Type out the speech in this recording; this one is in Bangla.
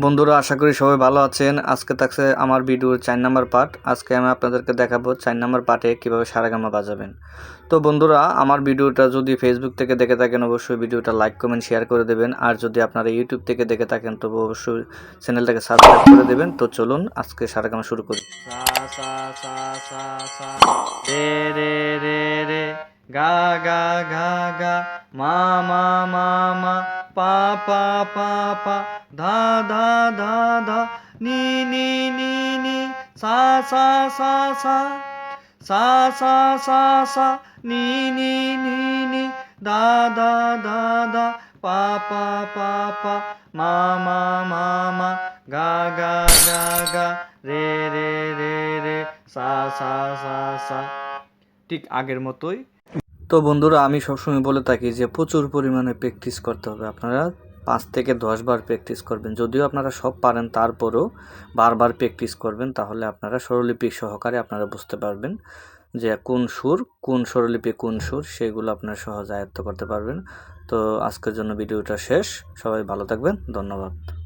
বন্ধুরা, আশা করি সবাই ভালো আছেন। আজকে থাকছে আমার ভিডিওর চার নাম্বার পার্ট। আজকে আমি আপনাদেরকে দেখাবো চার নাম্বার পার্টে কীভাবে সারাগামা বাজাবেন। তো বন্ধুরা, আমার ভিডিওটা যদি ফেসবুক থেকে দেখে থাকেন, অবশ্যই ভিডিওটা লাইক কমেন্ট শেয়ার করে দেবেন। আর যদি আপনারা ইউটিউব থেকে দেখে থাকেন, তবে অবশ্যই চ্যানেলটাকে সাবস্ক্রাইব করে দেবেন। তো চলুন, আজকে সারাগামা শুরু করি। রে রে রে, গা গা গা গা, মা মা মা মা পা পা পা পা, ধা ধা ধা ধা, নি নি নি নি, সা সা সা সা সা সা সা সা, নি নি নি নি দা দা দা দা পা পা পা পা, মা মা মা মা, গা গা গা গা, রে রে রে রে, সা সা সা সা। ঠিক আগের মতোই তো বন্ধুরা, আমি সবসময় বলে থাকি যে প্রচুর পরিমাণে প্র্যাকটিস করতে হবে। আপনারা পাঁচ থেকে দশ বার প্র্যাকটিস করবেন। যদিও আপনারা সব পারেন, তারপরও বারবার প্র্যাকটিস করবেন, তাহলে আপনারা স্বরলিপি সহকারে আপনারা বুঝতে পারবেন যে কোন সুর, কোন স্বরলিপি কোন সুর, সেগুলো আপনারা সহজে আয়ত্ত করতে পারবেন। তো আজকের জন্য ভিডিওটা শেষ। সবাই ভালো থাকবেন। ধন্যবাদ।